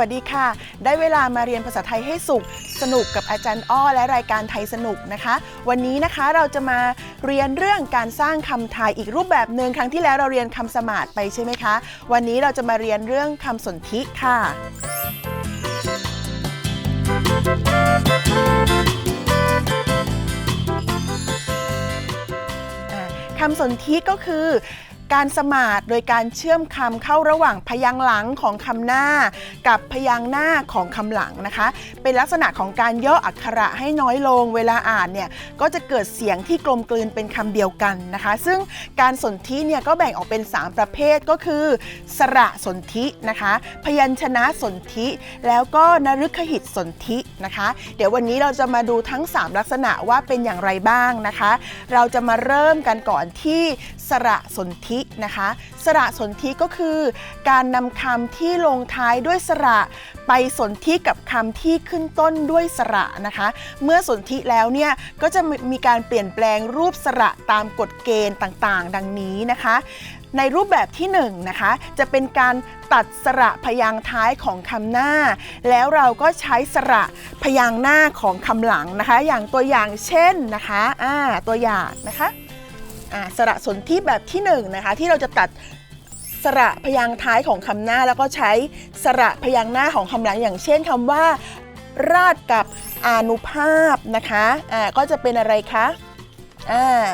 วัสดีค่ะ ได้เวลามาเรียนภาษาไทยให้สุข สนุกกับอาจารย์อ้อและรายการไทยสนุกนะคะ วันนี้นะคะเราจะมาเรียนเรื่องการสร้างคำไทยอีกรูปแบบหนึ่งครั้งที่แล้วเราเรียนคำสมาร์ไปใช่ไหมคะ วันนี้เราจะมาเรียนเรื่องคำสนธิค่ะ คำสนธิก็คือ การสมาร์ทโดยการเชื่อมคำเข้าระหว่างพยางค์หลังของคำหน้า กับพยางค์หน้าของคำหลังนะคะ เป็นลักษณะของการย่ออักขระให้น้อยลง เวลาอ่านเนี่ยก็จะเกิดเสียงที่กลมกลืนเป็นคำเดียวกันนะคะ ซึ่งการสนธิเนี่ยก็แบ่งออกเป็น 3 ประเภทก็คือ สระสนธินะคะ พยัญชนะสนธิแล้วก็นฤคหิตสนธินะคะ เดี๋ยววันนี้เราจะมาดูทั้ง 3 ลักษณะว่าเป็นอย่างไรบ้างนะคะ เราจะมาเริ่มกันก่อนที่ สระสนธินะคะ สระสนธิก็คือ การนำคำที่ลงท้ายด้วยสระ ไปสนธิกับคำที่ขึ้นต้นด้วยสระนะคะ เมื่อสนธิแล้วเนี่ยก็จะมีการเปลี่ยนแปลงรูปสระตามกฎเกณฑ์ต่างๆ ดังนี้นะคะในรูปแบบที่1นงนะคะจะเป็นการตัดสระพยางท้ายของคำหน้า แล้วเราก็ใช้สระพยางหน้าของคำหลังนะคะ อย่างตัวอย่างเช่นนะคะอ่าตัวอย่างนะคะ อ่าสระสนธิแบบที่1นงนะคะที่เราจะตัดสระพยางค์ท้ายของคำหน้าแล้วก็ใช้สระพยางค์หน้าของคำหลังอย่างเช่นคำว่า ราดกับอนุภาพนะคะอ่าก็จะเป็นอะไรคะอ่า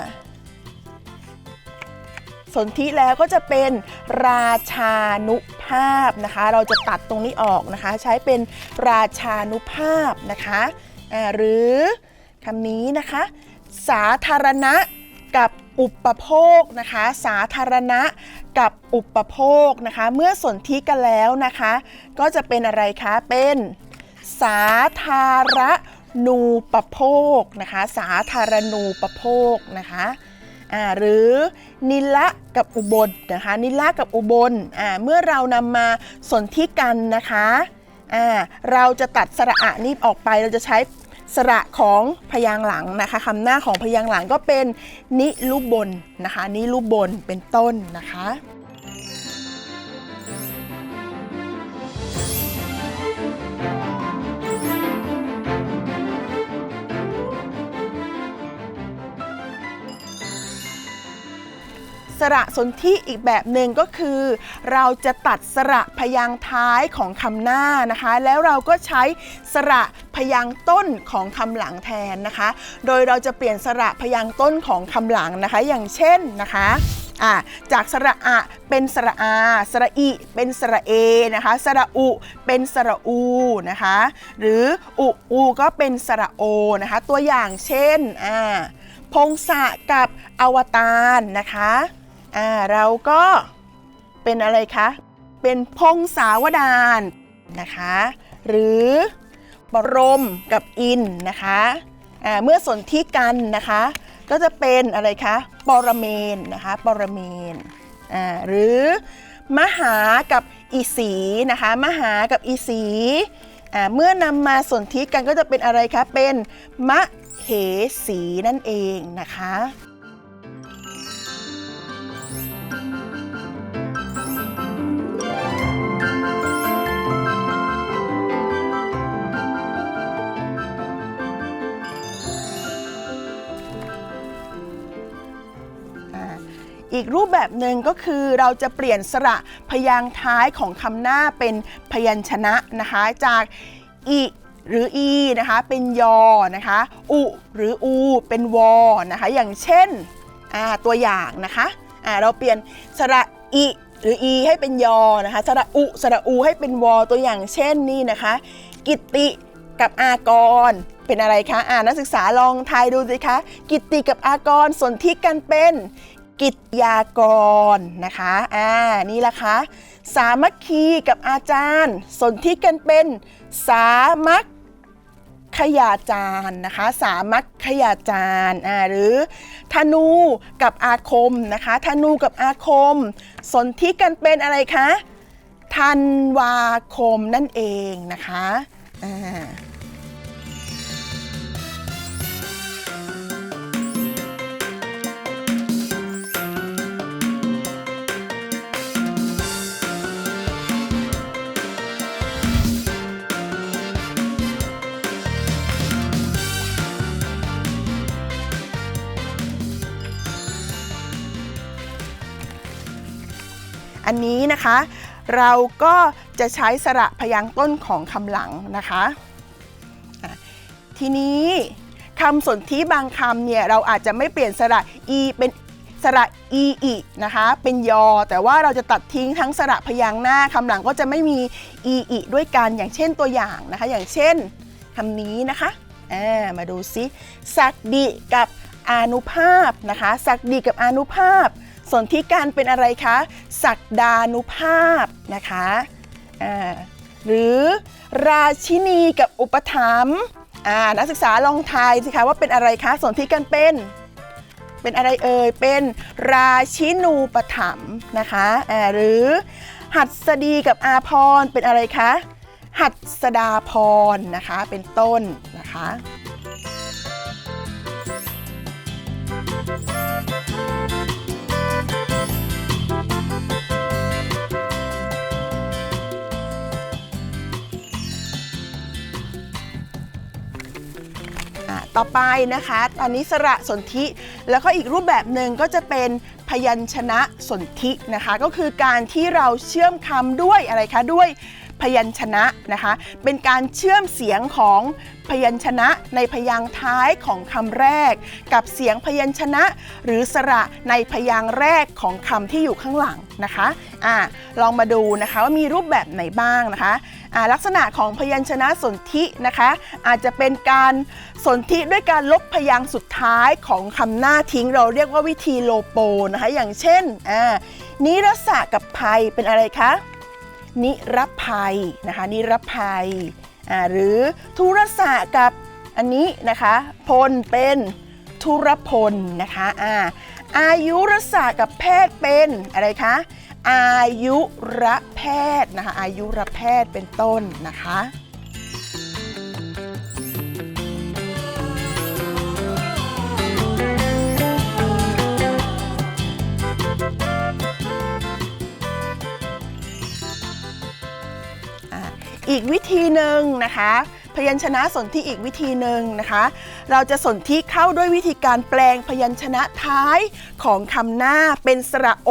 สนธิแล้วก็จะเป็นราชานุภาพนะคะ เราจะตัดตรงนี้ออกนะคะ ใช้เป็นราชานุภาพนะคะอ่าหรือคำนี้นะคะ สาธารณะ กับอุปโภคนะคะ สาธารณะกับอุปโภคนะคะ เมื่อสนธิกันแล้วนะคะ ก็จะเป็นอะไรคะเป็นสาธารณูปโภคนะคะ สาธารณูปโภคนะคะหรือนิละกับอุบลนะคะนิละกับอุบลเมื่อเรานำมาสนธิกันนะคะเราจะตัดสระอะนี้ออกไปเราจะใช้ สระของพยางค์หลังนะคะคำหน้าของพยางค์หลังก็เป็นนิลุบนนะคะนิลุบนเป็นต้นนะคะ สระสนธิอีกแบบหนึ่งก็คือ เราจะตัดสระพยางค์ท้ายของคำหน้านะคะ แล้วเราก็ใช้สระพยางค์ต้นของคำหลังแทนนะคะ โดยเราจะเปลี่ยนสระพยางค์ต้นของคำหลังนะคะ อย่างเช่นนะคะจากสระอะเป็นสระอา สระอิ เป็นสระเอนะคะ สระอุ เป็นสระอูนะคะ หรืออุอูก็เป็นสระโอนะคะ ตัวอย่างเช่นพงศะกับอวตารนะคะ อ่าเราก็เป็นอะไรคะ เป็นพงศาวดารนะคะ หรือบรมกับอินนะคะอ่าเมื่อสนธิกันนะคะ ก็จะเป็นอะไรคะปรเมนนะคะปรเมนอ่าหรือมหากับอีสีนะคะมหากับอีสีเมื่อนำมาสนธิกันก็จะเป็นอะไรคะ เป็นมะเหสีนั่นเองนะคะ อีกรูปแบบหนึ่งก็คือเราจะเปลี่ยนสระพยางค์ท้ายของคำหน้าเป็นพยัญชนะนะคะจากอิหรืออีนะคะเป็นยอนะคะอุหรืออูเป็นวอนะคะอย่างเช่นตัวอย่างนะคะเราเปลี่ยนสระอิหรืออีให้เป็นยอนะคะสระอุสระอูให้เป็นวอตัวอย่างเช่นนี่นะคะ กิตติกับอากรเป็นอะไรคะอ่านักศึกษาลองทายดูสิคะ กิตติกับอากรสนธิกันเป็น กิตยากรนะคะอ่านี่ละคะสามัคคีกับอาจารย์ สนธิกันเป็นสามัคขยาจารย์นะคะ สามัคขยาจารย์อ่าหรือธนูกับอาคมนะคะธนูกับอาคม สนธิกันเป็นอะไรคะธันวาคมนั่นเองนะคะอ่า อันนี้นะคะ เราก็จะใช้สระพยางค์ต้นของคำหลังนะคะทีนี้คำสนธิบางคำเนี่ยเราอาจจะไม่เปลี่ยนสระ e เป็นสระ e อีนะคะ เป็นยอ แต่ว่าเราจะตัดทิ้งทั้งสระพยางค์หน้าคำหลังก็จะไม่มี e อีด้วยกันอย่างเช่นตัวอย่างนะคะ อย่างเช่นคำนี้นะคะามาดูซิสักดิกับอนุภาพนะคะสักดิกับอนุภาพ ส่วนที่การเป็นอะไรคะศักดานุภาพนะคะหรือราชินีกับอุปถัมภ์นักศึกษาลองทายสิคะว่าเป็นอะไรคะส่วนที่กันเป็นเป็นอะไรเอ่ยเป็นราชินูปถัมภ์นะคะหรือหัดสดีกับอาพรเป็นอะไรคะหัดสดาพรนะคะเป็นต้นนะคะ ต่อไปนะคะ ตอนนี้สระสนธิ แล้วก็อีกรูปแบบหนึ่งก็จะเป็นพยัญชนะสนธินะคะ ก็คือการที่เราเชื่อมคำด้วยอะไรคะด้วย พยัญชนะนะคะ เป็นการเชื่อมเสียงของพยัญชนะในพยางค์ท้ายของคำแรก กับเสียงพยัญชนะ หรือสระในพยางค์แรกของคำที่อยู่ข้างหลังนะคะอ่าลองมาดูนะคะว่ามีรูปแบบไหนบ้างนะคะอ่าลักษณะของพยัญชนะสนธินะคะ อาจจะเป็นการสนธิด้วยการลบพยางค์สุดท้ายของคำหน้าทิ้ง เราเรียกว่าวิธีโลโปนะคะอย่างเช่นอ่านิรศะกับภัยเป็นอะไรคะ นิรภัยนะคะนิรภัยหรือทุรศะกับอันนี้นะคะพลเป็นทุรพลนะคะอ่าอายุรศะกับแพทย์เป็นอะไรคะอายุรแพทย์นะคะอายุรแพทย์เป็นต้นนะคะ อีกวิธีหนึ่งนะคะ พยัญชนะสนธิอีกวิธีหนึ่งนะคะ เราจะสนธิเข้าด้วยวิธีการแปลงพยัญชนะท้ายของคำหน้าเป็นสระโอ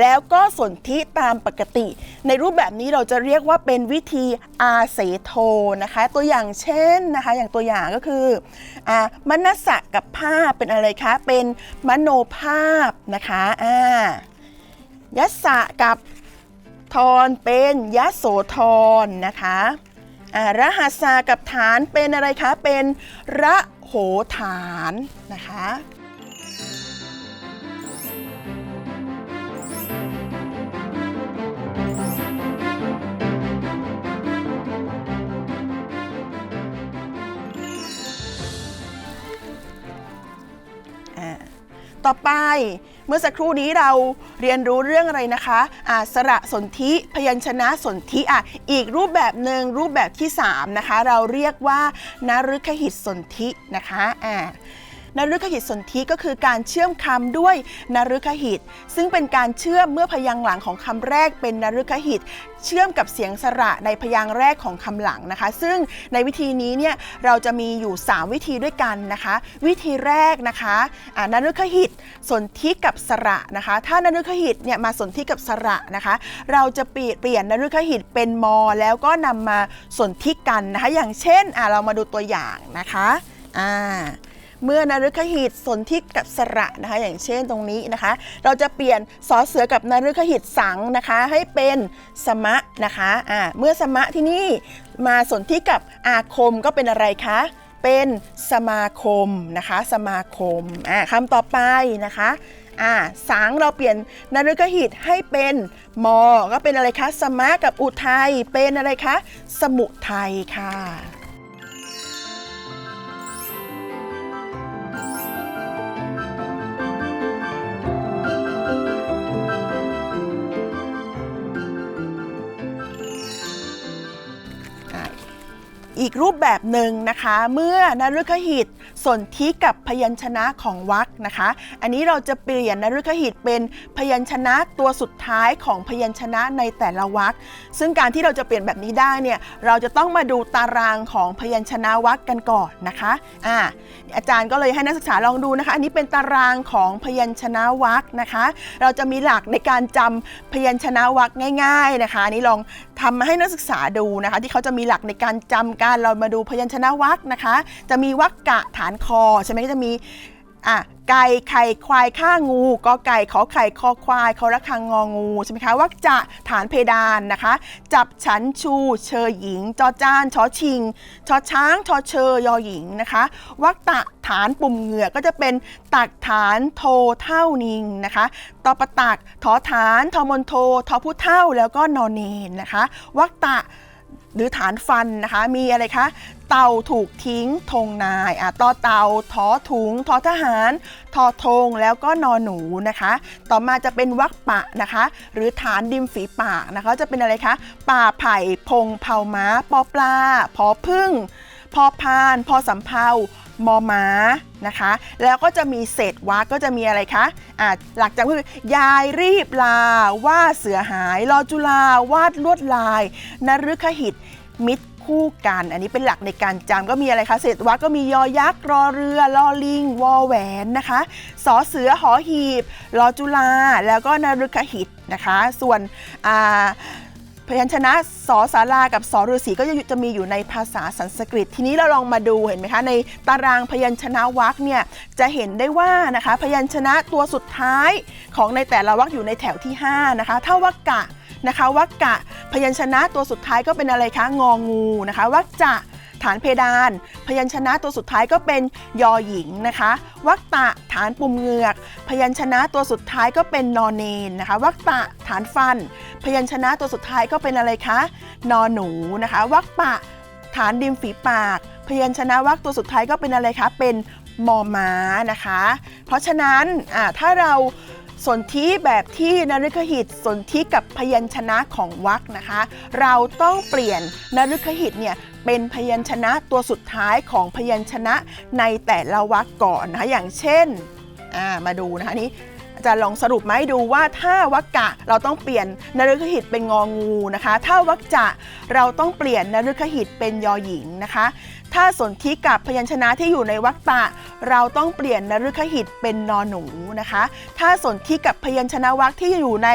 แล้วก็สนธิตามปกติ ในรูปแบบนี้เราจะเรียกว่าเป็นวิธีอาเสโทนะคะ ตัวอย่างเช่นนะคะ อย่างตัวอย่างก็คืออมนัสสะกับภาพเป็นอะไรคะ เป็นมโนภาพนะคะอ่ายัสสะกับ ทรเป็นยะโสธรนะคะรหัสากับฐานเป็นอะไรคะ เป็นระโหฐานนะคะต่อไป เมื่อสักครู่นี้เราเรียนรู้เรื่องอะไรนะคะอ่าสระสนธิพยัญชนะสนธิอะอีกรูปแบบหนึ่งรูปแบบที่ 3 นะคะ เราเรียกว่านฤคหิตสนธินะคะอ่า นฤคหิตสนธิก็คือการเชื่อมคำด้วยนฤคหิต ซึ่งเป็นการเชื่อมเมื่อพยางค์หลังของคำแรกเป็นนฤคหิต เชื่อมกับเสียงสระในพยางค์แรกของคำหลังนะคะ ซึ่งในวิธีนี้เนี่ยเราจะมีอยู่ 3 วิธีด้วยกันนะคะ วิธีแรกนะคะนฤคหิตสนธิกับสระนะคะ ถ้านฤคหิตเนี่ยมาสนธิกับสระนะคะ เราจะเปลี่ยนนฤคหิตเป็นมอ แล้วก็นำมาสนธิกันนะคะ อย่างเช่นอะเรามาดูตัวอย่างนะคะอ่า เมื่อนฤคหิตสนธิกับสระนะคะอย่างเช่นตรงนี้นะคะ เราจะเปลี่ยนสอเสือกับนฤคหิตสังนะคะให้เป็นสมะนะคะอ่าเมื่อสมะที่นี่มาสนธิกับอาคมก็เป็นอะไรคะเป็นสมาคมนะคะสมาคมอ่าคำต่อไปนะคะอ่าสังเราเปลี่ยนนฤกหิตให้เป็นมอ ก็เป็นอะไรคะ สมะกับอุทัยเป็นอะไรคะ สมุทัยค่ะ รูปแบบหนึ่งนะคะ เมื่อนฤคหิต สนธิกับพยัญชนะของวรรคนะคะ อันนี้เราจะเปลี่ยนนฤคหิตเป็นพยัญชนะตัวสุดท้ายของพยัญชนะในแต่ละวรรคซึ่งการที่เราจะเปลี่ยนแบบนี้ได้เนี่ยเราจะต้องมาดูตารางของพยัญชนะวรรคกันก่อนนะคะอ่าอาจารย์ก็เลยให้นักศึกษาลองดูนะคะ อันนี้เป็นตารางของพยัญชนะวรรคนะคะ เราจะมีหลักในการจำพยัญชนะวรรคง่าย ๆนะคะอันนี้ลองทำมาให้นักศึกษาดูนะคะ ที่เขาจะมีหลักในการจำการเรามาดูพยัญชนะวรรคนะคะ จะมีวรรคกะฐานคอใช่ไหมก็จะมีอะไก่ไข่ควายข้างูกอไก่ขอไข่คอควายคอระคังงองูใช่ไหมคะวรรคจะฐานเพดานนะคะ จับฉันชูเชยหญิง จอจานชอชิงชอช้างชอเชยยอหญิงนะคะวรรคตะฐานปุ่มเหงือก็จะเป็นตักฐานโทเท่านิงนะคะตอประตักทอฐานทอมนโททอผู้เท่าแล้วก็นอนเนนนะคะวรรคตะ หรือฐานฟันนะคะ มีอะไรคะ เต่าถูกทิ้งธงนายอะต่อเต่าทอถุงทอทหารทอธงแล้วก็นอหนูนะคะ ต่อมาจะเป็นวักปะนะคะ หรือฐานดิมฝีปากนะคะ จะเป็นอะไรคะ ป่าไผ่พงเผาม้าปอปลาพอพึ่ง พอพานพอสำเภามอม้านะคะ แล้วก็จะมีเศษวักก็จะมีอะไรคะอะหลักจากคือยายรีบลา ว่าเสือหายรอจุลาวาดลวดลายนฤคหิตมิตรคู่กัน อันนี้เป็นหลักในการจำก็มีอะไรคะเศษวักก็มียอยักษ์รอเรือลอลิงวอแหวนนะคะสอเสือหอหีบรอจุลาแล้วก็นฤคหิตนะคะ ส่วนอ่า พยัญชนะสอสารากับสอฤาษีก็จะจะมีอยู่ในภาษาสันสกฤต ทีนี้เราลองมาดูเห็นไหมคะ ในตารางพยัญชนะวรรคเนี่ยจะเห็นได้ว่านะคะ พยัญชนะตัวสุดท้ายของในแต่ละวรรคอยู่ในแถวที่ 5 นะคะ ถ้าวัคกะนะคะวัคกะ พยัญชนะตัวสุดท้ายก็เป็นอะไรคะงองูนะคะวัคจะ ฐานเพดาน พยัญชนะตัวสุดท้ายก็เป็นยอหญิงนะคะวักตะฐานปุ่มเหงือก พยัญชนะตัวสุดท้ายก็เป็นนอนเนนนะคะวักตะฐานฟัน พยัญชนะตัวสุดท้ายก็เป็นอะไรคะนอหนูนะคะวักปะ ฐานดิมฝีปาก พยัญชนะวรรคตัวสุดท้ายก็เป็นอะไรคะเป็นมอม้านะคะ เพราะฉะนั้นถ้าเรา สนธิแบบที่นฤคหิตสนธิกับพยัญชนะของวรรคนะคะ เราต้องเปลี่ยนนฤคหิตเนี่ยเป็นพยัญชนะตัวสุดท้ายของพยัญชนะในแต่ละวรรคก่อนนะคะอย่างเช่นามาดูนะคะนี้จารย์ลองสรุปมาให้ดูว่าถ้าวักกะเราต้องเปลี่ยนนฤคหิตเป็นงองูนะคะ ถ้าวักจะเราต้องเปลี่ยนนฤคหิตเป็นยอหญิงนะคะ ถ้าสนธิกับพยัญชนะที่อยู่ในวรรคตะ เราต้องเปลี่ยนนฤคหิตเป็นนอหนูนะคะ ถ้าสนธิกับพยัญชนะวรรคที่อยู่ใน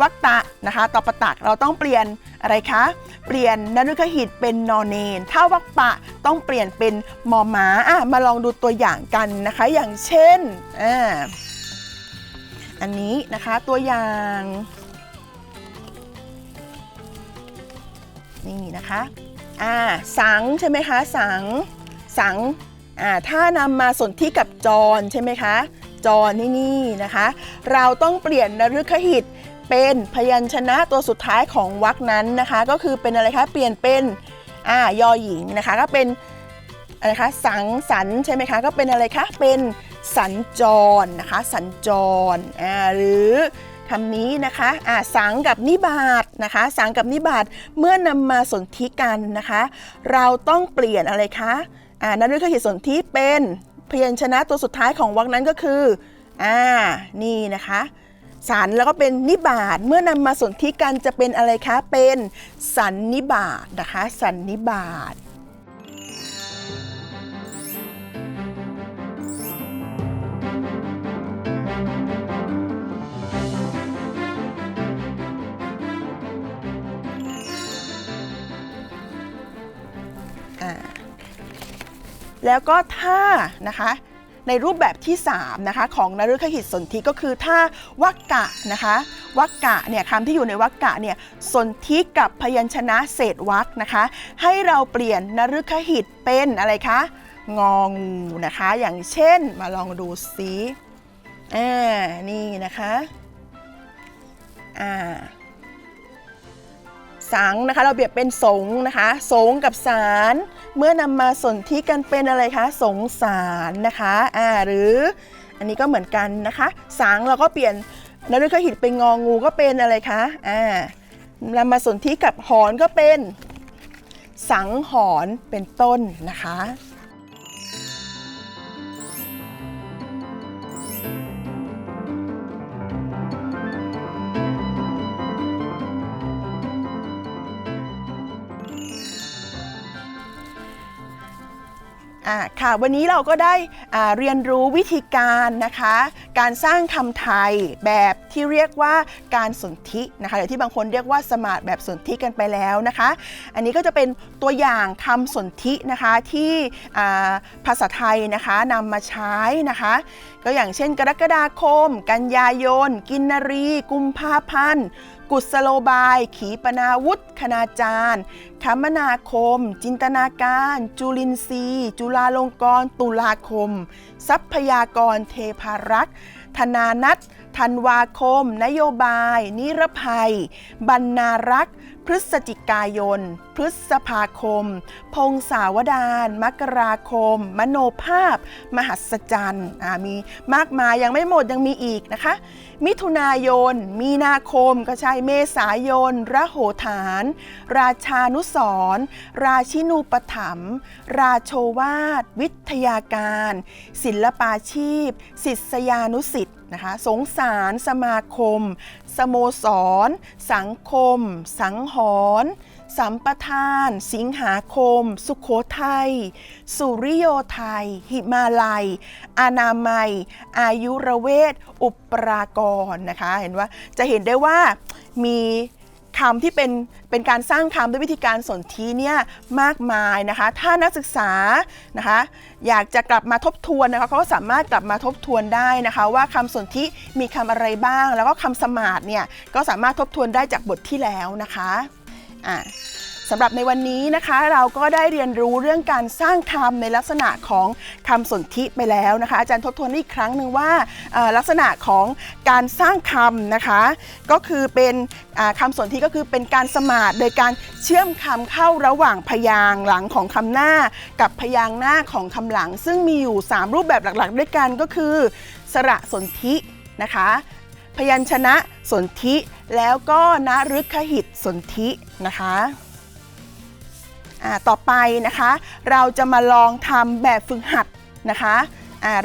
วรรคตะนะคะต่อประตักเราต้องเปลี่ยนอะไรคะ เปลี่ยนนฤคหิตเป็นนอเนน ถ้าวรรคปะต้องเปลี่ยนเป็นมอม้าอะมาลองดูตัวอย่างกันนะคะ อย่างเช่นอ่าอันนี้นะคะตัวอย่างนี่นะคะ อ่าสังใช่ไหมคะสังสังอ่าถ้านำมาสนที่กับจรใช่ไหมคะจรนี่นี่นะคะ เราต้องเปลี่ยนนฤคหิตเป็นพยัญชนะตัวสุดท้ายของวรรคนั้นนะคะ ก็คือเป็นอะไรคะเปลี่ยนเป็นอ่ายอหญิงนะคะก็เป็นอะไรคะสังสรรใช่ไหมคะก็เป็นอะไรคะเป็นสัญจรนะคะ สัญจรอ่าหรือ คำนี้นะคะอ่าสังกับนิบาตนะคะ สังกับนิบาตเมื่อนำมาสนธิกันนะคะ เราต้องเปลี่ยนอะไรคะอ่านั้นฤคหิตสนธิเป็นเพยัญชนะตัวสุดท้ายของวรรคนั้นก็คืออ่านี่นะคะสันแล้วก็เป็นนิบาตเมื่อนำมาสนธิกันจะเป็นอะไรคะเป็นสันนิบาตนะคะ สันนิบาต แล้วก็ถ้านะคะในรูปแบบที่3นะคะของนฤคหิตสนธิก็คือถ้าวักกะนะคะวักกะเนี่ยคำที่อยู่ในวักกะเนี่ยสนธิกับพยัญชนะเศษวรรคนะคะ ให้เราเปลี่ยนนฤคหิตเป็นอะไรคะงองูนะคะ อย่างเช่นมาลองดูซิอ่านี่นะคะอ่า สังนะคะ เราเปรียบเป็นสงนะคะ สงกับสาร เมื่อนำมาสนธิกันเป็นอะไรคะ สงสารนะคะอ่าหรืออันนี้ก็เหมือนกันนะคะ สังเราก็เปลี่ยนนฤกหิตเป็นงองูก็เป็นอะไรคะอ่านำมาสนธิกับหอนก็เป็น สังหอนเป็นต้นนะคะ อ่าค่ะวันนี้เราก็ได้เรียนรู้วิธีการนะคะ การสร้างคำไทยแบบที่เรียกว่าการสนธินะคะหรือที่บางคนเรียกว่าสมาร์ทแบบสนธิกันไปแล้วนะคะ อันนี้ก็จะเป็นตัวอย่างคำสนธินะคะที่ภาษาไทยนะคะนำมาใช้นะคะ ก็อย่างเช่น กรกฎาคม กันยายน กินนรี กุมภาพันธ์ กุศโลบาย ขีปนาวุธ คณาจารย์คมนาคม จินตนาการ จุลินทรีย์ จุฬาลงกรณ์ตุลาคม ทรัพยากรเทพารักษ์ ธนานัทธันวาคม นโยบาย นิรภัย บรรณารักษ์ พฤศจิกายน พฤษภาคม พงศาวดาร มกราคม มโนภาพ มหัศจรรย์มีมากมายยังไม่หมดยังมีอีกนะคะ มิถุนายน มีนาคมก็ใช่เมษายน ระโหฐาน ราชานุสรราชินูปถัมราโชวาท วิทยาการ ศิลปาชีพ ศิษยานุสิทธ์นะคะ สงสารสมาคม สโมสร สังคม สังหรณ์สัมปทาน สิงหาคม สุขโขทัย สุริโยไทย หิมาลัย อานามัย อายุรเวท อุปรากรนะคะ เห็นว่าจะเห็นได้ว่ามี คำที่เป็นเป็นการสร้างคำด้วยวิธีการสนธิเนี่ยมากมายนะคะ ถ้านักศึกษานะคะอยากจะกลับมาทบทวนนะคะเขาก็สามารถกลับมาทบทวนได้นะคะ ว่าคำสนธิมีคำอะไรบ้าง แล้วก็คำสมาร์ทเนี่ยก็สามารถทบทวนได้จากบทที่แล้วนะคะอะ สำหรับในวันนี้นะคะ เราก็ได้เรียนรู้เรื่องการสร้างคำในลักษณะของคำสนธิไปแล้วนะคะ อาจารย์ทบทวนอีกครั้งหนึ่งว่าลักษณะของการสร้างคำนะคะ ก็คือเป็นคำสนธิก็คือเป็นการสมาร์ทโดยการเชื่อมคำเข้าระหว่างพยางหลังของคำหน้า กับพยางหน้าของคำหลัง ซึ่งมีอยู่ 3 รูปแบบหลักๆ ด้วยกันก็คือ สระสนธินะคะ พยัญชนะสนธิแล้วก็นฤคหิตสนธินะคะ ต่อไปนะคะ เราจะมาลองทำแบบฝึกหัดนะคะ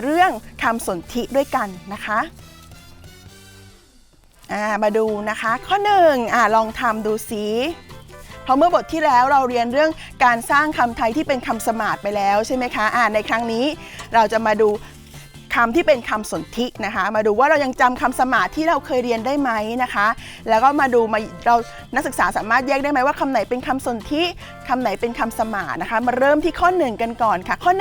เรื่องคำสนธิด้วยกันนะคะมาดูนะคะ ข้อหนึ่งอลองทำดูสิเพราะเมื่อบทที่แล้วเราเรียนเรื่องการสร้างคำไทยที่เป็นคำสมาร์ทไปแล้วใช่ไหมคะะในครั้งนี้เราจะมาดู คำที่เป็นคำสนธินะคะ มาดูว่าเรายังจำคำสมาที่เราเคยเรียนได้ไหมนะคะ แล้วก็มาดูมาเรานักศึกษาสามารถแยกได้ไหมว่าคำไหนเป็นคำสนธิคำไหนเป็นคำสมานะคะ มาเริ่มที่ข้อ 1 กันก่อนค่ะ ข้อ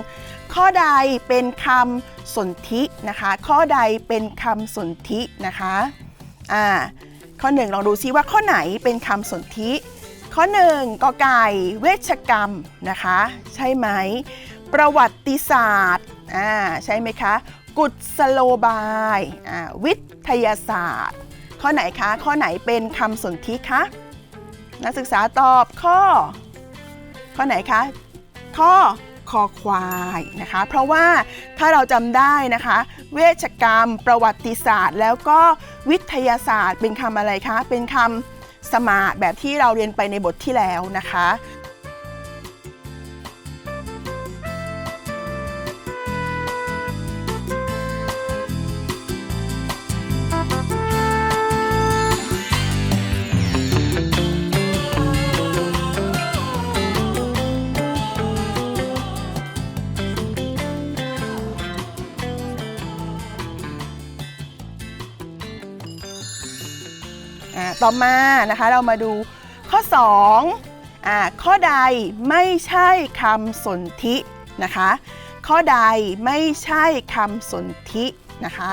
1 ข้อใดเป็นคำสนธินะคะ ข้อใดเป็นคำสนธินะคะอ่าข้อ 1 ลองดูซิว่าข้อไหนเป็นคำสนธิข้อ 1กอไก่เวชกรรมนะคะ ใช่ไหม ประวัติศาสตร์ อ่าใช่ไหมคะ กุศโลบายอ่าวิทยาศาสตร์ ข้อไหนคะ ข้อไหนเป็นคำสนธิคะ นักศึกษาตอบข้อ ข้อไหนคะ ข้อคอควายนะคะ เพราะว่าถ้าเราจำได้นะคะ เวชกรรม ประวัติศาสตร์ แล้วก็วิทยาศาสตร์เป็นคำอะไรคะ เป็นคำสมาร์ทแบบที่เราเรียนไปในบทที่แล้วนะคะ อ่าต่อมานะคะเรามาดูข้อ2อ่าข้อใดไม่ใช่คำสนธินะคะ ข้อใดไม่ใช่คำสนธินะคะ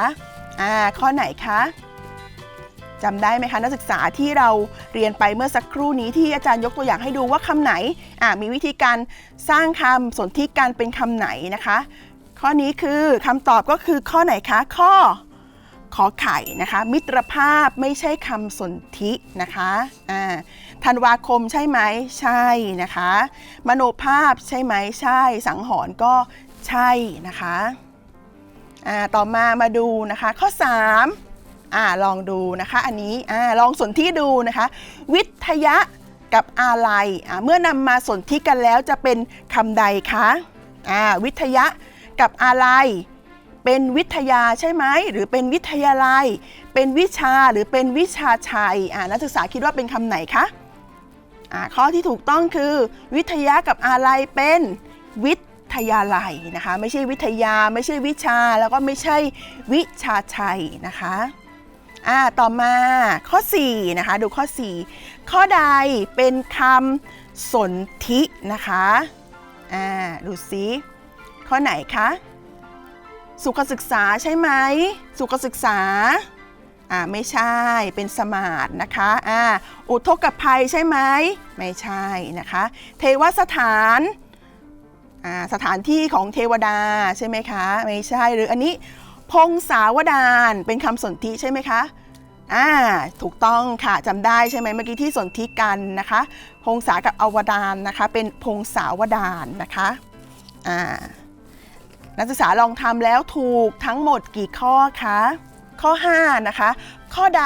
อ่าข้อไหนคะจำได้ไหมคะนักศึกษาที่เราเรียนไปเมื่อสักครู่นี้ที่อาจารย์ยกตัวอย่างให้ดูว่าคำไหนมีวิธีการสร้างคำสนธิกันเป็นคำไหนนะคะ ข้อนี้คือคำตอบก็คือข้อไหนคะ ข้อ ขอไข่นะคะ มิตรภาพไม่ใช่คำสนธินะคะอ่าธันวาคมใช่ไหมใช่นะคะ มโนภาพใช่ไหมใช่ สังหรณ์ก็ใช่นะคะอ่าต่อมามาดูนะคะ ข้อ 3อ่าลองดูนะคะ อันนี้อ่าลองสนธิดูนะคะ วิทยะกับอะไรอ่าเมื่อนำมาสนธิกันแล้วจะเป็นคำใดคะอ่าวิทยะกับอะไร เป็นวิทยาใช่ไหมหรือเป็นวิทยาลัย เป็นวิชาหรือเป็นวิชาชัยอ่านักศึกษาคิดว่าเป็นคำไหนคะอ่าข้อที่ถูกต้องคือวิทยากับอะไรเป็นวิทยาลัยนะคะไม่ใช่วิทยาไม่ใช่วิชาแล้วก็ไม่ใช่วิชาชัยนะคะอ่าต่อมาข้อ4นะคะดูข้อ 4 ข้อใดเป็นคำสนธินะคะอ่าดูซิข้อไหนคะ สุขศึกษาใช่ไหม สุขศึกษา อ่าไม่ใช่ เป็นสมาร์ทนะคะ อ่า อุทกภัยใช่ไหม ไม่ใช่นะคะ เทวสถาน อ่า สถานที่ของเทวดาใช่ไหมคะ ไม่ใช่ หรืออันนี้ พงศาวดาร เป็นคำสนธิใช่ไหมคะอ่าถูกต้องค่ะจำได้ใช่ไหมเมื่อกี้ที่สนธิกันนะคะ พงศากับอวดารนะคะ เป็นพงศาวดารนะคะอ่า นักศึกษาลองทำแล้วถูกทั้งหมดกี่ข้อคะ ข้อ 5 นะคะ ข้อใด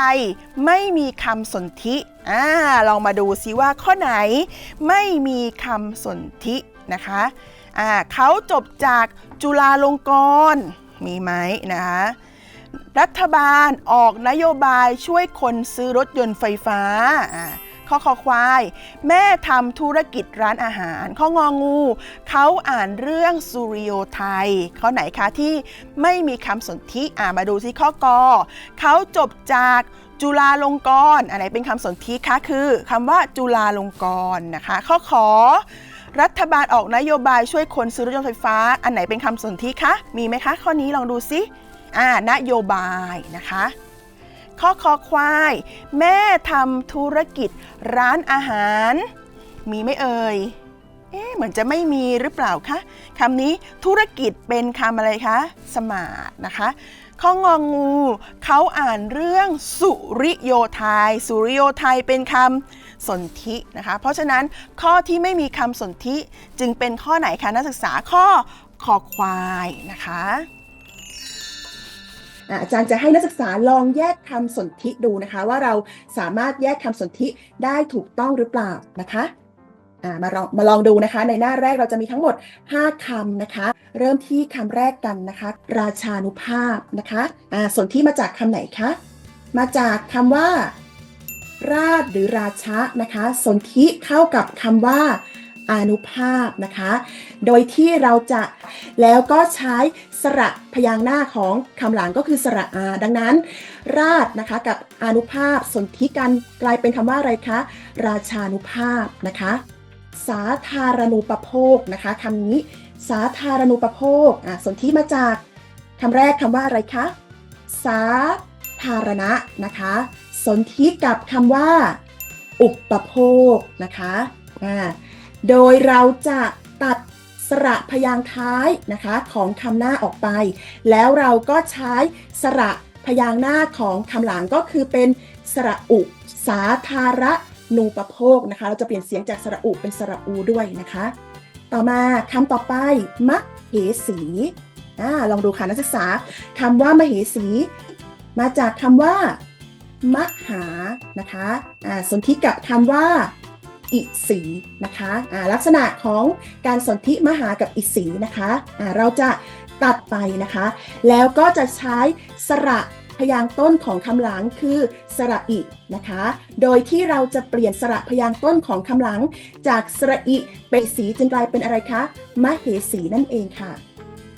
ไม่มีคำสนธิอ่าลองมาดูซิว่าข้อไหนไม่มีคำสนธินะคะอ่าเขาจบจากจุฬาลงกรณ์มีไหมนะคะรัฐบาลออกนโยบายช่วยคนซื้อรถยนต์ไฟฟ้าอ่า ข้อคอควาย แม่ทำธุรกิจร้านอาหาร ข้ององู เขาอ่านเรื่องสุริโยไทย ข้อไหนคะที่ไม่มีคำสนธิอ่ามาดูซิข้อกอเขาจบจากจุฬาลงกรณ์อันไหนเป็นคำสนธิคะคือคำว่าจุฬาลงกรณ์นะคะ ข้อขอรัฐบาลออกนโยบายช่วยคนซื้อรถยนต์ไฟฟ้า อันไหนเป็นคำสนธิคะ มีไหมคะ ข้อนี้ลองดูซิอ่านโยบายนะคะ ข้อคอควาย แม่ทำธุรกิจร้านอาหาร มีไม่เอ่ยเอ๊ะเหมือนจะไม่มีหรือเปล่าคะคำนี้ธุรกิจเป็นคำอะไรคะ สมาร์ทนะคะข้ององูเขาอ่านเรื่องสุริโยไทย สุริโยไทยเป็นคำสนธินะคะ เพราะฉะนั้นข้อที่ไม่มีคำสนธิจึงเป็นข้อไหนคะนักศึกษาข้อคอควายนะคะ อาจารย์จะให้นักศึกษาลองแยกคำสนธิดูนะคะ ว่าเราสามารถแยกคำสนธิได้ถูกต้องหรือเปล่านะคะมาลองมาลองดูนะคะ ในหน้าแรกเราจะมีทั้งหมด 5คำนะคะ เริ่มที่คำแรกกันนะคะ ราชานุภาพนะคะอ่าสนธิมาจากคำไหนคะมาจากคำว่า ราชหรือราชะนะคะ สนธิเข้ากับคำว่า อนุภาพนะคะ โดยที่เราจะแล้วก็ใช้สระพยางหน้าของคำหลังก็คือสระอา ดังนั้น ราชนะคะกับอนุภาพสนธิกันกลายเป็นคำว่าอะไรคะ ราชานุภาพนะคะ สาธารณูปโภคนะคะคำนี้ สาธารณูปโภคอะสนธิมาจากคำแรกคำว่าอะไรคะ สาธารณะนะคะ สนธิกับคำว่า อุปโภคนะคะอ่า โดยเราจะตัดสระพยางค์ท้ายนะคะของคำหน้าออกไป แล้วเราก็ใช้สระพยางค์หน้าของคำหลังก็คือเป็นสระอุสาธารณูปโภคนะคะ เราจะเปลี่ยนเสียงจากสระอุเป็นสระอูด้วยนะคะ ต่อมาคำต่อไป มะเหสีอ่าลองดูค่ะนักศึกษาคำว่ามเหสี มาจากคำว่า มหานะคะอ่าสนธิกับคำว่า อิสีนะคะอ่าลักษณะของการสนธิมหากับอิสีนะคะอ่าเราจะตัดไปนะคะ แล้วก็จะใช้สระพยางต้นของคำหลังคือสระอินะคะ โดยที่เราจะเปลี่ยนสระพยางต้นของคำหลัง จากสระอิเป็นสีจึงกลายเป็นอะไรคะมเหสีนั่นเองค่ะ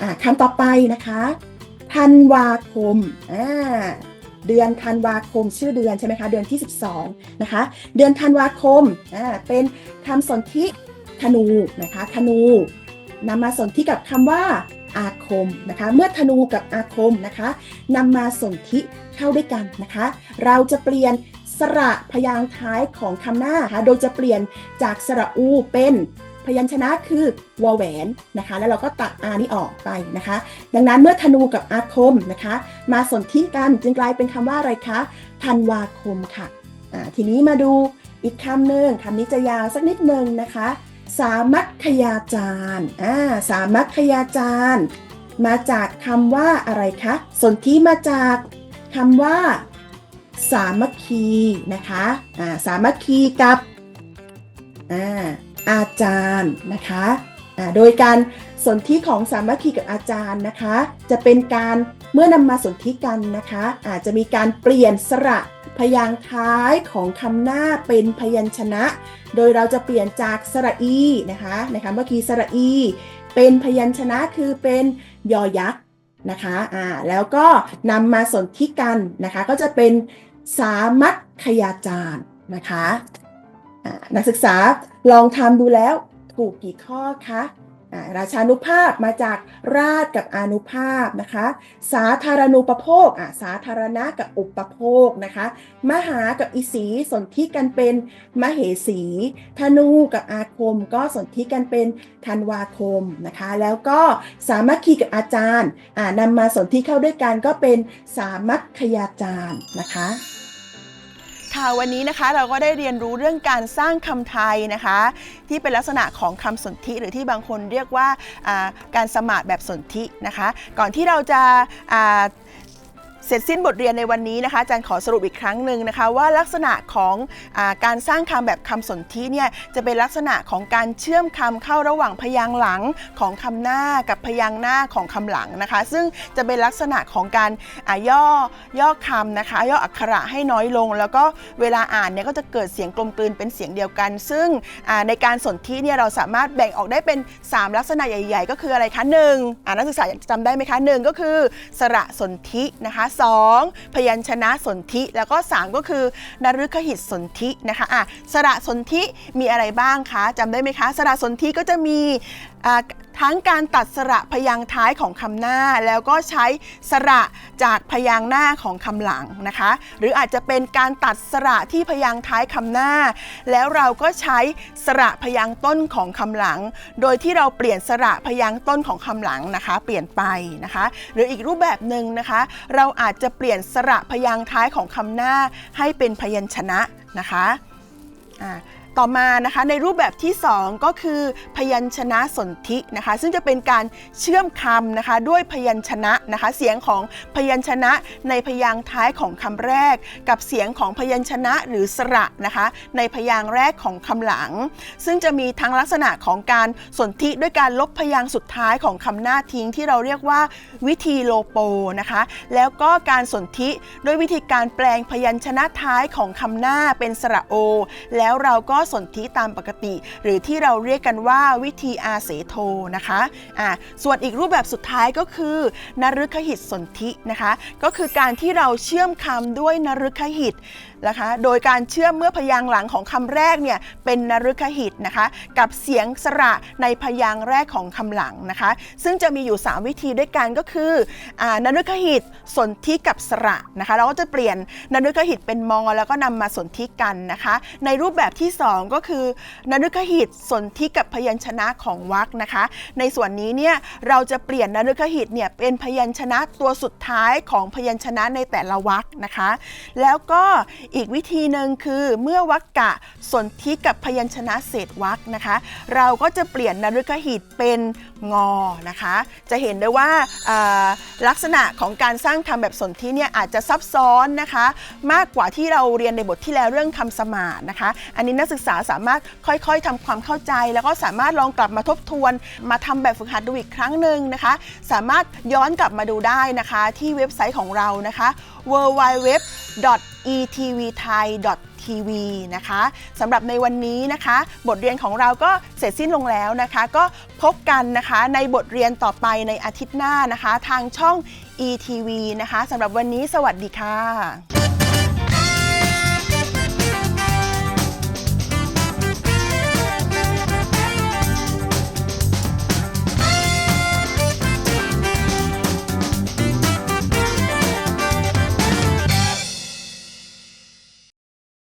อ่าคำต่อไปนะคะธันวาคมอ่า เดือนธันวาคมชื่อเดือนใช่ไหมคะ เดือนที่ 12 นะคะ เดือนธันวาคมอ่าเป็นคำสนธิธนูนะคะธนูนำมาสนธิกับคำว่าอาคมนะคะ เมื่อธนูกับอาคมนะคะนำมาสนธิเข้าด้วยกันนะคะ เราจะเปลี่ยนสระพยางค์ท้ายของคำหน้าะคะโดยจะเปลี่ยนจากสระอูเป็น ยัญชนะคือวอแหวนนะคะ แล้วเราก็ตัดอานี้ออกไปนะคะ ดังนั้นเมื่อธนูกับอาคมนะคะ มาสนธิกันจึงกลายเป็นคำว่าอะไรคะธันวาคมค่ะอ่าทีนี้มาดูอีกคำหนึ่งคำนี้จะยาวสักนิดหนึ่งนะคะ สามัคคยาจารย์อ่าสามัคคยาจารย์ มาจากคำว่าอะไรคะสนธิมาจากคำว่า สามัคคีนะคะอ่าสามัคคีกับอ่า อาจารย์นะคะโดยการสนธิของสามัคคีกับอาจารย์นะคะ จะเป็นการเมื่อนำมาสนธิกันนะคะ อาจจะมีการเปลี่ยนสระพยางท้ายของคำหน้าเป็นพยัญชนะ โดยเราจะเปลี่ยนจากสระอีนะคะในคำเมื่อกี้สระอี เป็นพยัญชนะคือเป็นยอยักษ์นะคะอ่าแล้วก็นำมาสนธิกันนะคะ ก็จะเป็นสามัคคยาจารย์นะคะ นักศึกษาลองทำดูแล้วถูกกี่ข้อคะราชานุภาพมาจากราชกับอนุภาพนะคะ สาธารณูปโภคอะสาธารณะกับอุปโภคนะคะ มหากับอีสีสนธิกันเป็นมเหสี ธนูกับอาคม ก็สนธิกันเป็นธันวาคมนะคะ แล้วก็สามัคคีกับอาจารย์อ่านำมาสนธิเข้าด้วยกันก็เป็นสามัคคยาจารย์นะคะ ค่ะวันนี้นะคะเราก็ได้เรียนรู้เรื่องการสร้างคำไทยนะคะ ที่เป็นลักษณะของคำสนธิหรือที่บางคนเรียกว่าอ่าการสมาธิแบบสนธินะคะ ก่อนที่เราจะอ่า เสร็จสิ้นบทเรียนในวันนี้นะคะอาจารย์ขอสรุปอีกครั้งหนึ่งนะคะว่าลักษณะของอาการสร้างคำแบบคำสนธิเนี่ยจะเป็นลักษณะของการเชื่อมคำเข้าระหว่างพยางค์หลังของคำหน้ากับพยางค์หน้าของคำหลังนะคะ ซึ่งจะเป็นลักษณะของการย่อย่อคำนะคะ ย่ออักขระให้น้อยลง แล้วก็เวลาอ่านเนี่ยก็จะเกิดเสียงกลมกลืนเป็นเสียงเดียวกัน ซึ่งในการสนธิเนี่ยเราสามารถแบ่งออกได้เป็น 3 ลักษณะใหญ่ ๆ ก็คืออะไรคะหนึ่งนักศึกษาจำได้ไหมคะหนึ่งก็คือสระสนธินะคะสองพยัญชนะสนธิแล้วก็ 3 ก็คือนฤคหิตสนธินะคะอะสระสนธิมีอะไรบ้างคะจำได้ไหมคะ สระสนธิก็จะมีอ่า ทั้งการตัดสระพยางท้ายของคำหน้า แล้วก็ใช้สระจากพยางหน้าของคำหลังนะคะ หรืออาจจะเป็นการตัดสระที่พยางท้ายคำหน้า แล้วเราก็ใช้สระพยางต้นของคำหลัง โดยที่เราเปลี่ยนสระพยางต้นของคำหลังนะคะ เปลี่ยนไปนะคะ หรืออีกรูปแบบหนึ่งนะคะ เราอาจจะเปลี่ยนสระพยางท้ายของคำหน้าให้เป็นพยัญชนะนะคะอ่า ต่อมานะคะในรูปแบบที่ 2 ก็คือ พยัญชนะสนธินะคะ ซึ่งจะเป็นการเชื่อมคำนะคะด้วยพยัญชนะนะคะ เสียงของพยัญชนะในพยางค์ท้ายของคำแรก กับเสียงของพยัญชนะหรือสระนะคะ ในพยางค์แรกของคำหลัง ซึ่งจะมีทั้งลักษณะของการสนธิด้วยการลบพยางค์สุดท้ายของคำหน้าทิ้งที่เราเรียกว่าวิธีโลโปนะคะ แล้วก็การสนธิด้วยวิธีการแปลงพยัญชนะท้ายของคำหน้าเป็นสระโอ แล้วเราก็สนธิตามปกติ หรือที่เราเรียกกันว่าวิธีอาเสโทนะคะอ่าส่วนอีกรูปแบบสุดท้ายก็คือนฤคหิตสนธินะคะ ก็คือการที่เราเชื่อมคำด้วยนฤคหิตนะคะ โดยการเชื่อมเมื่อพยางค์หลังของคำแรกเนี่ยเป็นนฤคหิตนะคะ กับเสียงสระในพยางค์แรกของคำหลังนะคะ ซึ่งจะมีอยู่ 3 วิธีด้วยกันก็คืออานฤคหิตสนธิกับสระนะคะ เราก็จะเปลี่ยนนฤคหิตเป็นมอแล้วก็นำมาสนธิกันนะคะ ในรูปแบบที่ 2ก็คือนฤคหิตสนธิกับพยัญชนะของวรรคนะคะ ในส่วนนี้เนี่ยเราจะเปลี่ยนนฤคหิตเนี่ยเป็นพยัญชนะตัวสุดท้ายของพยัญชนะในแต่ละวรรคนะคะ แล้วก็อีกวิธีหนึ่งคือเมื่อวรรคกะสนธิกับพยัญชนะเศษวรรคนะคะ เราก็จะเปลี่ยนนฤคหิตเป็นงอนะคะ จะเห็นได้ว่าอ่าลักษณะของการสร้างคำแบบสนธิเนี่ยอาจจะซับซ้อนนะคะ มากกว่าที่เราเรียนในบทที่แล้วเรื่องคำสมานนะคะ อันนี้นักศึกษาสามารถค่อยๆทำความเข้าใจ แล้วก็สามารถลองกลับมาทบทวน มาทำแบบฝึกหัดดูอีกครั้งหนึ่งนะคะ สามารถย้อนกลับมาดูได้นะคะ ที่เว็บไซต์ของเรานะคะ www.etvthai.tv นะคะสำหรับในวันนี้นะคะ บทเรียนของเราก็เสร็จสิ้นลงแล้วนะคะ ก็พบกันนะคะในบทเรียนต่อไปในอาทิตย์หน้านะคะ ทางช่อง ETV นะคะสำหรับวันนี้สวัสดีค่ะ